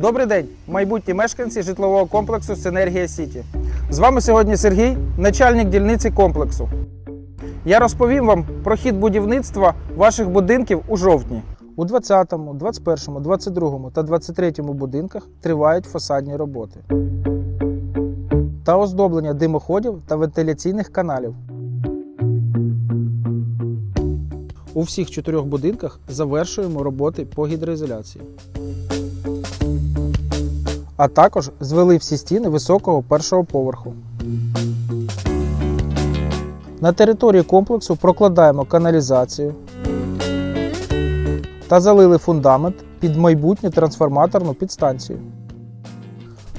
Добрий день, майбутні мешканці житлового комплексу Синергія Сіті. З вами сьогодні Сергій, начальник дільниці комплексу. Я розповім вам про хід будівництва ваших будинків у жовтні. У 20, 21, 22 та 23 будинках тривають фасадні роботи та оздоблення димоходів та вентиляційних каналів. У всіх чотирьох будинках завершуємо роботи по гідроізоляції. А також звели всі стіни високого першого поверху. На території комплексу прокладаємо каналізацію та залили фундамент під майбутню трансформаторну підстанцію.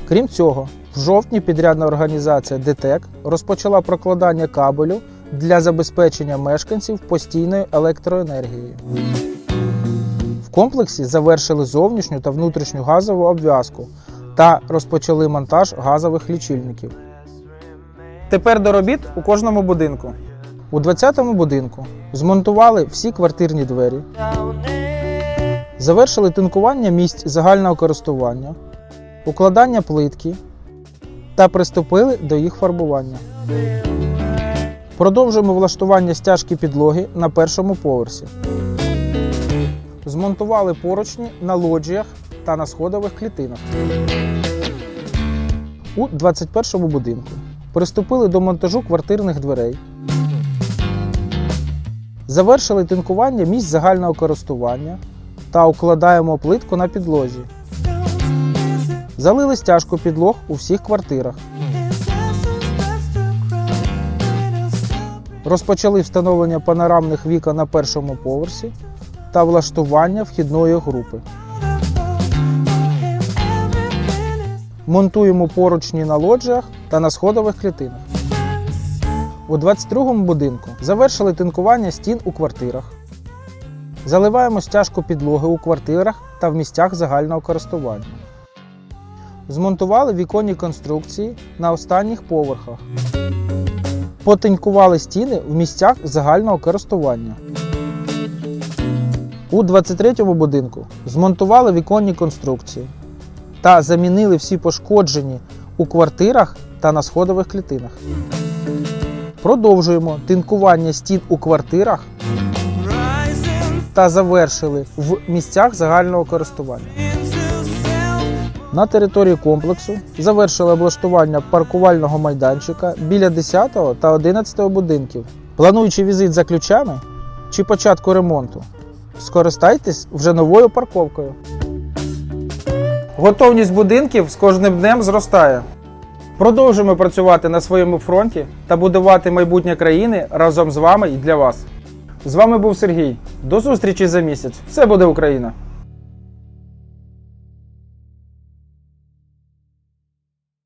Крім цього, в жовтні підрядна організація ДТЕК розпочала прокладання кабелю для забезпечення мешканців постійною електроенергією. В комплексі завершили зовнішню та внутрішню газову обв'язку та розпочали монтаж газових лічильників. Тепер до робіт у кожному будинку. У 20-му будинку змонтували всі квартирні двері, завершили тинкування місць загального користування, укладання плитки та приступили до їх фарбування. Продовжуємо влаштування стяжки підлоги на першому поверсі. Змонтували поручні на лоджіях та на сходових клітинах. У 21-му будинку приступили до монтажу квартирних дверей. Завершили тинкування місць загального користування та укладаємо плитку на підлозі. Залили стяжку підлог у всіх квартирах. Розпочали встановлення панорамних вікон на першому поверсі та влаштування вхідної групи. Монтуємо поручні на лоджіях та на сходових клітинах. У 22-му будинку завершили тинкування стін у квартирах. Заливаємо стяжку підлоги у квартирах та в місцях загального користування. Змонтували віконні конструкції на останніх поверхах. Потинькували стіни в місцях загального користування. У 23-му будинку змонтували віконні конструкції та замінили всі пошкоджені у квартирах та на сходових клітинах. Продовжуємо тинкування стін у квартирах та завершили в місцях загального користування. На території комплексу завершили облаштування паркувального майданчика біля 10 та 11 будинків. Плануючи візит за ключами чи початку ремонту, скористайтесь вже новою парковкою. Готовність будинків з кожним днем зростає. Продовжуємо працювати на своєму фронті та будувати майбутнє країни разом з вами і для вас. З вами був Сергій. До зустрічі за місяць. Все буде Україна!